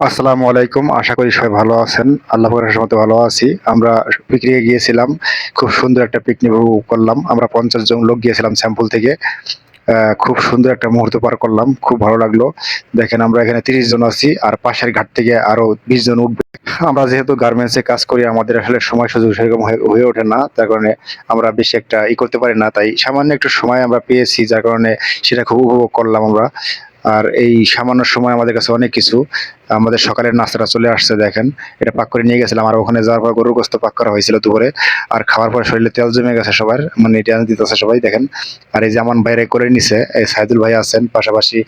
আসসালামু আলাইকুম। আশা করি সবাই ভালো আছেন। আল্লাহ পাকের মতো ভালো আছি। আমরা পিকনিকে গিয়েছিলাম। খুব সুন্দর একটা পিকনিক উপভোগ করলাম। আমরা পঞ্চাশ জন লোক গিয়েছিলাম স্যাম্পল থেকে। খুব সুন্দর একটা মুহূর্ত পার করলাম। খুব ভালো লাগল। দেখেন আমরা এখানে তিরিশ জন আছি আর পাশের ঘাট থেকে আরও বিশ জন উঠবে। আমরা যেহেতু গার্মেন্টসে কাজ করি, আমাদের আসলে সময় সুযোগ সেরকম হয়ে ওঠে না। তার কারণে আমরা বেশি একটা ই করতে পারি না। তাই সামান্য একটু সময় আমরা পেয়েছি, যার কারণে সেটা খুব উপভোগ করলাম আমরা। আর এই সামান্য সময় আমাদের কাছে অনেক কিছু। আমাদের সকালের নাস্তাটা চলে আসছে, দেখেন। এটা পাক করে নিয়ে গেছিলাম, আর ওখানে যাওয়ার পর গরুর গোস্ত পাক করা হয়েছিল দুপুরে। আর খাওয়ার পর শরীরে তেল জমে গেছে সবার মানে টেন্স দিতেছে সবাই, দেখেন। আর এই যে আমার বাইরে করে নিছে, এই সাইদুল ভাই আছেন, পাশাপাশি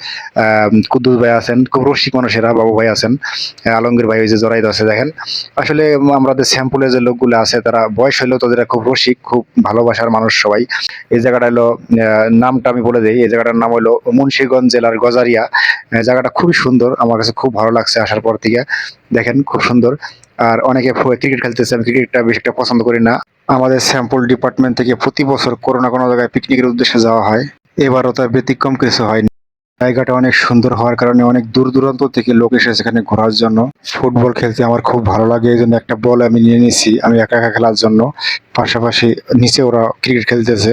কুদ্দুস ভাই আছেন, খুব রসিক মানুষেরা, বাবু ভাই আছেন আলমগীর ভাই ওই যে জড়াইতে আছে, দেখেন। আসলে আমাদের স্যাম্পলে যে লোকগুলো আছে, তারা বয়স হলেও তাদের খুব রসিক, খুব ভালোবাসার মানুষ সবাই। এই জায়গাটা হলো নামটা আমি বলে দিই, এই জায়গাটার নাম হলো মুন্সিগঞ্জ জেলার গজারিয়া। জায়গাটা খুবই সুন্দর, আমার কাছে খুব ভালো লাগছে। আসার পর থেকে দেখেন খুব সুন্দর। আর অনেকে ক্রিকেট খেলতেছে, আমি ক্রিকেটটা বেশি একটা পছন্দ করি না। আমাদের স্যাম্পল ডিপার্টমেন্ট থেকে প্রতি বছর কোনো না কোনো জায়গায় পিকনিকের উদ্দেশ্যে যাওয়া হয়। এবারও তার ব্যতিক্রম কিছু হয়নি। জায়গাটা অনেক সুন্দর হওয়ার কারণে অনেক দূর দূরান্ত থেকে লোক এসে সেখানে ঘোরার জন্য। ফুটবল খেলতে আমার খুব ভালো লাগে এই জন্য একটা বল আমি নিয়ে নিয়েছি আমি একা একা খেলার জন্য। পাশাপাশি নিচে ওরা ক্রিকেট খেলতেছে।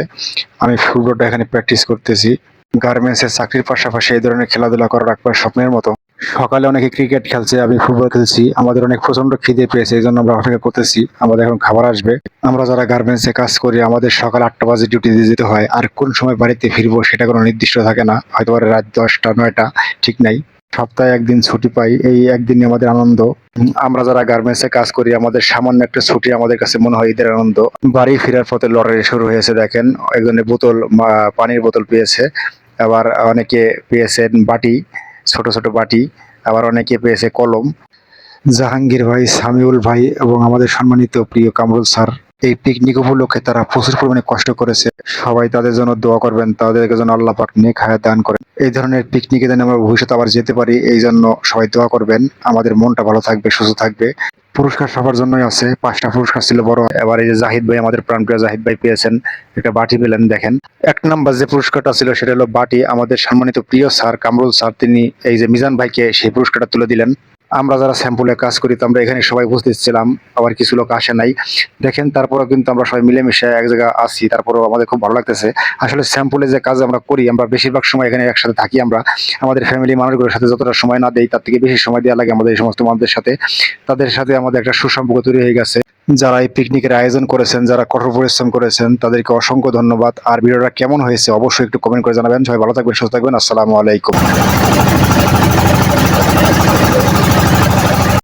আমি ফুটবলটা এখানে প্র্যাকটিস করতেছি। গার্মেন্টসের চাকরির পাশাপাশি এই ধরনের খেলাধুলা করার একবার স্বপ্নের মতো। সকালে অনেকে ক্রিকেট খেলছে, আমি ফুটবল খেলছি, আমাদের অনেক প্রচণ্ড খিদে পেয়েছে, এই জন্য আমরা অপেক্ষা করতেছি, আমাদের এখন খাবার আসবে। আমরা যারা গার্মেন্টসে কাজ করি, আমাদের সকাল আটটা বাজে ডিউটি দিয়ে যেতে হয়, আর কোন সময় বাড়িতে ফিরবো সেটা কোনো নির্দিষ্ট থাকে না, হয়তো রাত দশটা, নয়টা, ঠিক নাই। সপ্তাহে একদিন ছুটি পাই, এই একদিনই আমাদের আনন্দ। আমরা যারা গার্মেন্টসে কাজ করি, আমাদের সামান্য একটা ছুটি আমাদের কাছে মনে হয় ঈদের আনন্দ। বাড়ি ফেরার পথে লড়াই শুরু হয়েছে, দেখেন একজনের বোতল পানির বোতল পেয়েছে, আবার অনেকে পেয়েছেন বাটি। ছোট ছোট বাটি, আবার অনেকে পেয়েছে কলম। জাহাঙ্গীর ভাই, সামিউল ভাই এবং আমাদের সম্মানিত প্রিয় কামরুল স্যার, এই পিকনিক উপলক্ষে তারা প্রচুর পরিমাণে কষ্ট করেছে। সবাই তাদের জন্য দোয়া করবেন, তাদেরকে যেন আল্লাহ পাক নেক হায়াত দান করেন। এই ধরনের পিকনিকে যেন আমরা ভবিষ্যতে আবার যেতে পারি, এই জন্য সবাই দোয়া করবেন। আমাদের মনটা ভালো থাকবে, সুস্থ থাকবে। পুরস্কার সবার জন্যই আছে। পাঁচটা পুরস্কার ছিল বড়। এবার এই যে জাহিদ ভাই, আমাদের প্রাণপ্রিয় জাহিদ ভাই পেয়েছেন একটা বাটি পেলেন, দেখেন। এক নাম্বার যে পুরস্কারটা ছিল সেটা হলো বাটি। আমাদের সম্মানিত প্রিয় স্যার কামরুল স্যার, তিনি এই যে মিজান ভাইকে সেই পুরস্কারটা তুলে দিলেন। আমরা যারা স্যাম্পলে কাজ করি, তো আমরা এখানে সবাই উপস্থিত ছিলাম আবার কিছু লোক আসে নাই। দেখেন, তারপরেও কিন্তু আমরা সবাই মিলেমিশে এক জায়গায় আছি, তারপরেও আমাদের খুব ভালো লাগতেছে। আসলে স্যাম্পলে যে কাজ আমরা করি, আমরা বেশিরভাগ সময় এখানে একসাথে থাকি আমরা। আমাদের ফ্যামিলি মানুষগুলোর সাথে যতটা সময় না দেই, তার থেকে বেশি সময় দেওয়া লাগে আমাদের এই সমস্ত মানুষদের সাথে। তাদের সাথে আমাদের একটা সুসম্পর্ক তৈরি হয়ে গেছে। যারা এই পিকনিকের আয়োজন করেছেন, যারা কঠোর পরিশ্রম করেছেন, তাদেরকে অসংখ্য ধন্যবাদ। আর ভিডিওটা কেমন হয়েছে অবশ্যই একটু কমেন্ট করে জানাবেন। সবাই ভালো থাকবেন, সুস্থ থাকবেন। আসসালামু আলাইকুম।